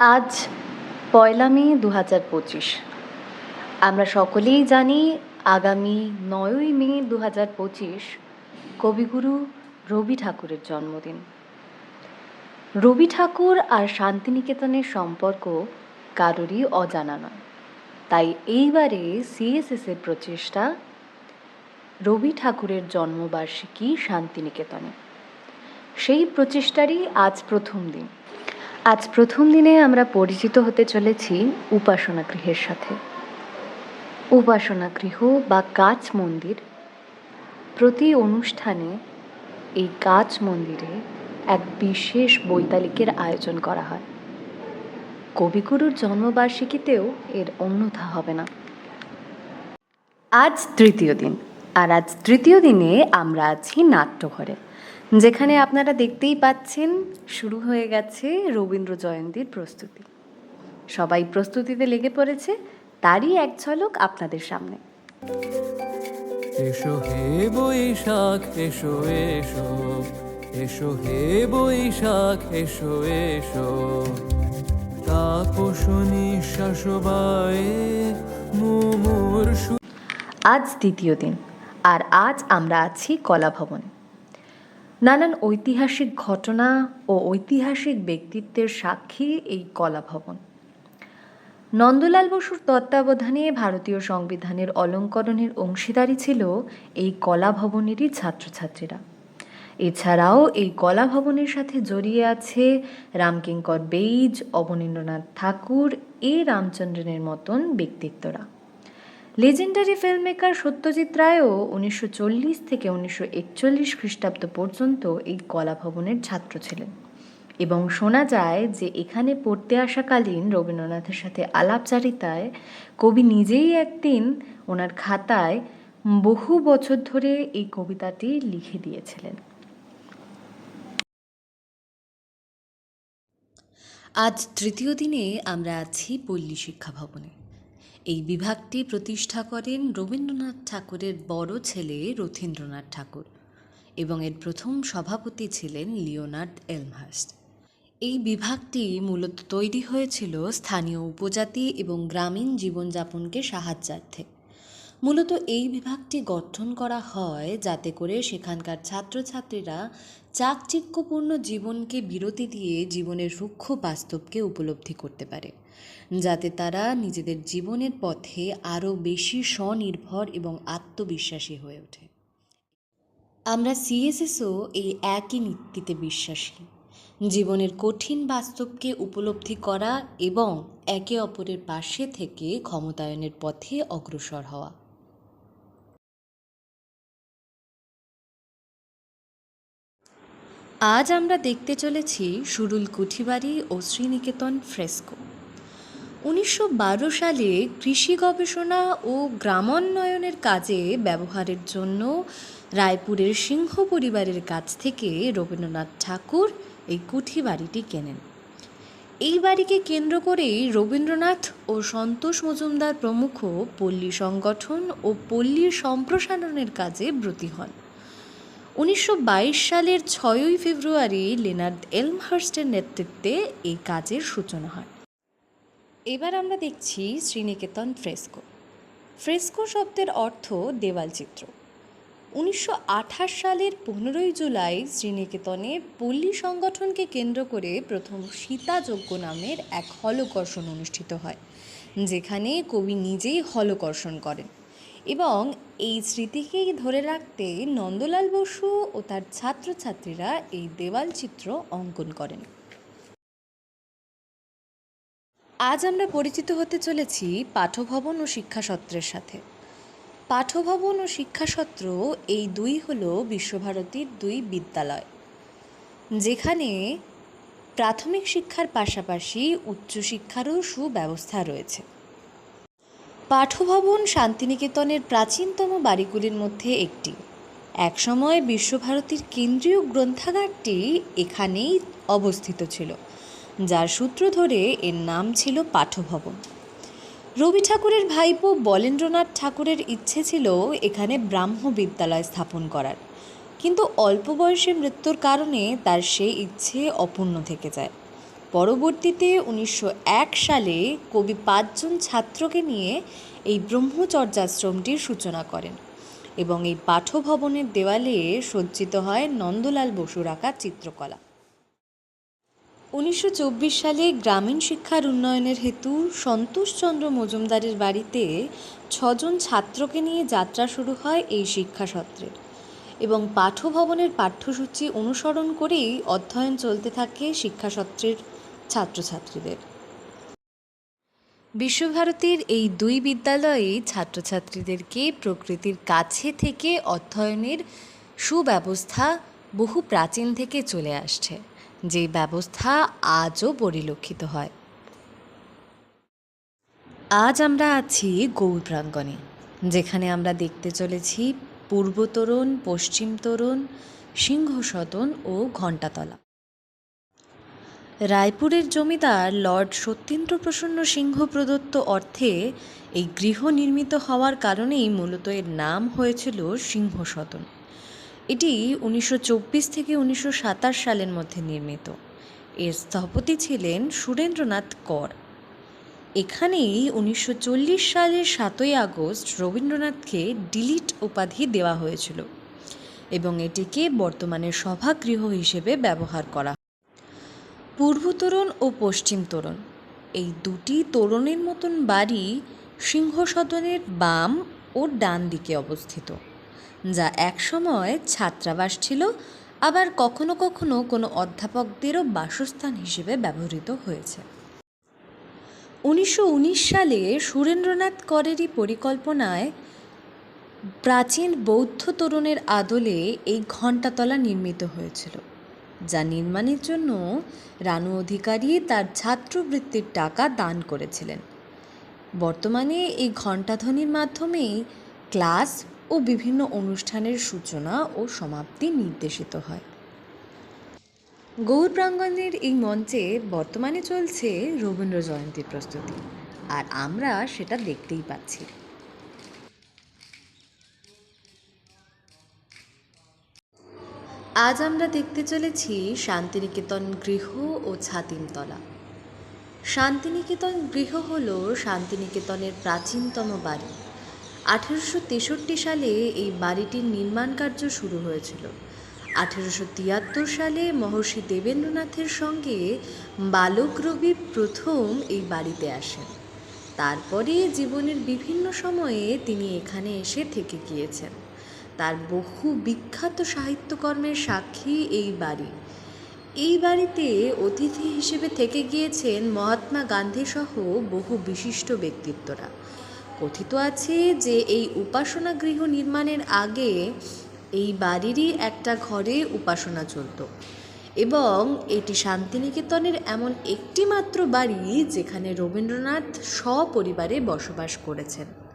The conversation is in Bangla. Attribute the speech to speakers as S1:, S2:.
S1: আজ পয়লা মে দু হাজার পঁচিশ। আমরা সকলেই জানি আগামী নয়ই মে দু হাজার পঁচিশ কবিগুরু রবি ঠাকুরের জন্মদিন। রবি ঠাকুর আর শান্তিনিকেতনের সম্পর্ক কারোরই অজানা নয়। তাই এইবারে সিএসএসের প্রচেষ্টা রবি ঠাকুরের জন্মবার্ষিকী শান্তিনিকেতনে। সেই প্রচেষ্টারই আজ প্রথম দিন। আজ প্রথম দিনে আমরা পরিচিত হতে চলেছি উপাসনা গৃহের সাথে। উপাসনা গৃহ বা কাচ মন্দির প্রতি অনুষ্ঠানে এই কাচ মন্দিরে এক বিশেষ বৈতালিকের আয়োজন করা হয়। কবিগুরুর জন্মবার্ষিকীতেও এর অন্যথা হবে না। আজ তৃতীয় দিন, আর আজ তৃতীয় দিনে আমরা আছি নাট্যঘরে। যেখানে আপনারা দেখতেই পাচ্ছেন শুরু হয়ে গেছে রবীন্দ্র জয়ন্তীর প্রস্তুতি। সবাই প্রস্তুতিতে লেগে পড়েছে তারই এক ঝলক আপনাদের সামনে।
S2: এসো হে বৈশাখ এসো এসো। এসো হে বৈশাখ এসো এসো। মুমুর
S1: আজ দ্বিতীয় দিন আর আজ আমরা আছি কলা ভবনে নানান ঐতিহাসিক ঘটনা ও ঐতিহাসিক ব্যক্তিত্বের সাক্ষী এই কলা ভবন নন্দলাল বসুর তত্ত্বাবধানে ভারতীয় সংবিধানের অলঙ্করণের অংশীদারি ছিল এই কলা ভবনেরই ছাত্রছাত্রীরা। এছাড়াও এই কলা ভবনের সাথে জড়িয়ে আছে রামকিঙ্কর বেইজ, অবনীন্দ্রনাথ ঠাকুর, এ রামচন্দ্রনের মতন ব্যক্তিত্বরা। লেজেন্ডারি ফিল্মমেকার সত্যজিৎ রায়ও উনিশশো চল্লিশ থেকে উনিশশো একচল্লিশ খ্রিস্টাব্দ পর্যন্ত এই কলা ভবনের ছাত্র ছিলেন। এবং শোনা যায় যে এখানে পড়তে আসাকালীন রবীন্দ্রনাথের সাথে আলাপচারিতায় কবি নিজেই একদিন ওনার খাতায় বহু বছর ধরে এই কবিতাটি লিখে দিয়েছিলেন। আজ তৃতীয় দিনে আমরা আছি পল্লী শিক্ষা ভবনে। এই বিভাগটি প্রতিষ্ঠা করেন রবীন্দ্রনাথ ঠাকুরের বড় ছেলে রথীন্দ্রনাথ ঠাকুর এবং এর প্রথম সভাপতি ছিলেন লিওনার্ড এলমহাস্ট। এই বিভাগটি মূলত তৈরি হয়েছিল স্থানীয় উপজাতি এবং গ্রামীণ জীবনযাপনকে সাহায্যার্থে। মূলত এই বিভাগটি গঠন করা হয় যাতে করে সেখানকার ছাত্রছাত্রীরা চাকচিক্যপূর্ণ জীবনকে বিরতি দিয়ে জীবনের রুক্ষ বাস্তবকে উপলব্ধি করতে পারে, যাতে তারা নিজেদের জীবনের পথে আরও বেশি স্বনির্ভর এবং আত্মবিশ্বাসী হয়ে ওঠে। আমরা সিএসএসও এই একই নীতিতে বিশ্বাসী। জীবনের কঠিন বাস্তবকে উপলব্ধি করা এবং একে অপরের পাশে থেকে ক্ষমতায়নের পথে অগ্রসর হওয়া। আজ আমরা দেখতে চলেছি সুরুল কুঠিবাড়ি ও শ্রীনিকেতন ফ্রেস্কো। উনিশশো বারো সালে কৃষি গবেষণা ও গ্রামোন্নয়নের কাজে ব্যবহারের জন্য রায়পুরের সিংহ পরিবারের কাছ থেকে রবীন্দ্রনাথ ঠাকুর এই কুঠি বাড়িটি কেনেন। এই বাড়িকে কেন্দ্র করেই রবীন্দ্রনাথ ও সন্তোষ মজুমদার প্রমুখ পল্লী সংগঠন ও পল্লীর সম্প্রসারণের কাজে ব্রতী হন। উনিশশো বাইশ সালের ছয়ই ফেব্রুয়ারি লেনার্ড এলমহার্স্টের নেতৃত্বে এই কাজের সূচনা হয়। এবার আমরা দেখছি শ্রীনিকেতন ফ্রেস্কো। ফ্রেস্কো শব্দের অর্থ দেওয়াল চিত্র। উনিশশো আঠাশ সালের পনেরোই জুলাই শ্রীনিকেতনে পল্লী সংগঠনকে কেন্দ্র করে প্রথম সীতাযজ্ঞ নামের এক হলকর্ষণ অনুষ্ঠিত হয়, যেখানে কবি নিজেই হলকর্ষণ করেন। এবং এই স্মৃতিকেই ধরে রাখতে নন্দলাল বসু ও তার ছাত্রছাত্রীরা এই দেওয়াল চিত্র অঙ্কন করেন। আজ আমরা পরিচিত হতে চলেছি পাঠভবন ও শিক্ষাসত্রের সাথে। পাঠভবন ও শিক্ষাসত্র এই দুই হল বিশ্বভারতীর দুই বিদ্যালয়, যেখানে প্রাথমিক শিক্ষার পাশাপাশি উচ্চশিক্ষারও সুব্যবস্থা রয়েছে। পাঠভবন শান্তিনিকেতনের প্রাচীনতম বাড়িগুলির মধ্যে একটি। একসময় বিশ্বভারতীর কেন্দ্রীয় গ্রন্থাগারটি এখানেই অবস্থিত ছিল, যার সূত্র ধরে এর নাম ছিল পাঠভবন। রবি ঠাকুরের ভাইপো বলেন্দ্রনাথ ঠাকুরের ইচ্ছে ছিল এখানে ব্রাহ্ম বিদ্যালয় স্থাপন করার। কিন্তু অল্প বয়সে মৃত্যুর কারণে তার সেই ইচ্ছে অপূর্ণ থেকে যায়। পরবর্তীতে উনিশশো এক সালে কবি পাঁচজন ছাত্রকে নিয়ে এই ব্রহ্মচর্যাশ্রমটির সূচনা করেন এবং এই পাঠভবনের দেওয়ালে সজ্জিত হয় নন্দলাল বসুর আঁকা চিত্রকলা। উনিশশো চব্বিশ সালে গ্রামীণ শিক্ষার উন্নয়নের হেতু সন্তোষচন্দ্র মজুমদারের বাড়িতে ছজন ছাত্রকে নিয়ে যাত্রা শুরু হয় এই শিক্ষা সত্রের এবং পাঠভবনের পাঠ্যসূচি অনুসরণ করেই অধ্যয়ন চলতে থাকে শিক্ষাসত্রের ছাত্রছাত্রীদের। বিশ্বভারতীর এই দুই বিদ্যালয়ে ছাত্রছাত্রীদেরকে প্রকৃতির কাছে থেকে অধ্যয়নের সুব্যবস্থা বহু প্রাচীন থেকে চলে আসছে। যে ব্যবস্থা আজও পরিলক্ষিত হয়। আজ আমরা আছি গৌর প্রাঙ্গণে, যেখানে আমরা দেখতে চলেছি পূর্বতরণ পশ্চিম তোরণ সিংহসদন ও ঘণ্টাতলা। রায়পুরের জমিদার লর্ড সত্যেন্দ্র প্রসন্ন সিংহ প্রদত্ত অর্থে এই গৃহ নির্মিত হওয়ার কারণেই মূলত এর নাম হয়েছিল সিংহসদন এটি উনিশশো চব্বিশ থেকে উনিশশো সাতাশ সালের মধ্যে নির্মিত। এর স্থপতি ছিলেন সুরেন্দ্রনাথ কর। এখানেই উনিশশো চল্লিশ সালের সাতই আগস্ট রবীন্দ্রনাথকে ডিলিট উপাধি দেওয়া হয়েছিল এবং এটিকে বর্তমানে সভাগৃহ হিসেবে ব্যবহার করা। পূর্ব তোরণ ও পশ্চিম তোরণ, এই দুটি তোরণের মতন বাড়ি সিংহসদনের বাম ও ডান দিকে অবস্থিত, যা একসময় ছাত্রাবাস ছিল, আবার কখনো কখনো কোনো অধ্যাপকদেরও বাসস্থান হিসেবে ব্যবহৃত হয়েছে উনিশশো উনিশ সালে সুরেন্দ্রনাথ করেরই পরিকল্পনায় প্রাচীন বৌদ্ধ তরুণের আদলে এই ঘণ্টাতলা নির্মিত হয়েছিল, যা নির্মাণের জন্য রানু অধিকারী তার ছাত্রবৃত্তির টাকা দান করেছিলেন। বর্তমানে এই ঘণ্টাধ্বনির মাধ্যমেই ক্লাস ও বিভিন্ন অনুষ্ঠানের সূচনা ও সমাপ্তি নির্দেশিত হয়। গৌর প্রাঙ্গণের এই মঞ্চে বর্তমানে চলছে রবীন্দ্র জয়ন্তীর প্রস্তুতি। আর আমরা সেটা দেখতেই পাচ্ছি। আজ আমরা দেখতে চলেছি শান্তিনিকেতন গৃহ ও ছাতিমতলা। শান্তিনিকেতন গৃহ হল শান্তিনিকেতনের প্রাচীনতম বাড়ি। আঠেরোশো তেষট্টি সালে এই বাড়িটির নির্মাণ কার্য শুরু হয়েছিল। আঠেরোশো তিয়াত্তর সালে মহর্ষি দেবেন্দ্রনাথের সঙ্গে বালক রবি প্রথম এই বাড়িতে আসেন। তারপরে জীবনের বিভিন্ন সময়ে তিনি এখানে এসে থেকে গিয়েছেন। তার বহু বিখ্যাত সাহিত্যকর্মের সাক্ষী এই বাড়ি। এই বাড়িতে অতিথি হিসেবে থেকে গিয়েছেন মহাত্মা গান্ধী সহ বহু বিশিষ্ট ব্যক্তিত্বরা। কথিত আছে যে এই উপাসনা গৃহ নির্মাণের আগে এই বাড়িরই একটা ঘরে উপাসনা চলত। এবং এটি শান্তিনিকেতনের এমন একটি মাত্র বাড়ি যেখানে রবীন্দ্রনাথ সপরিবারে বসবাস করেছেন।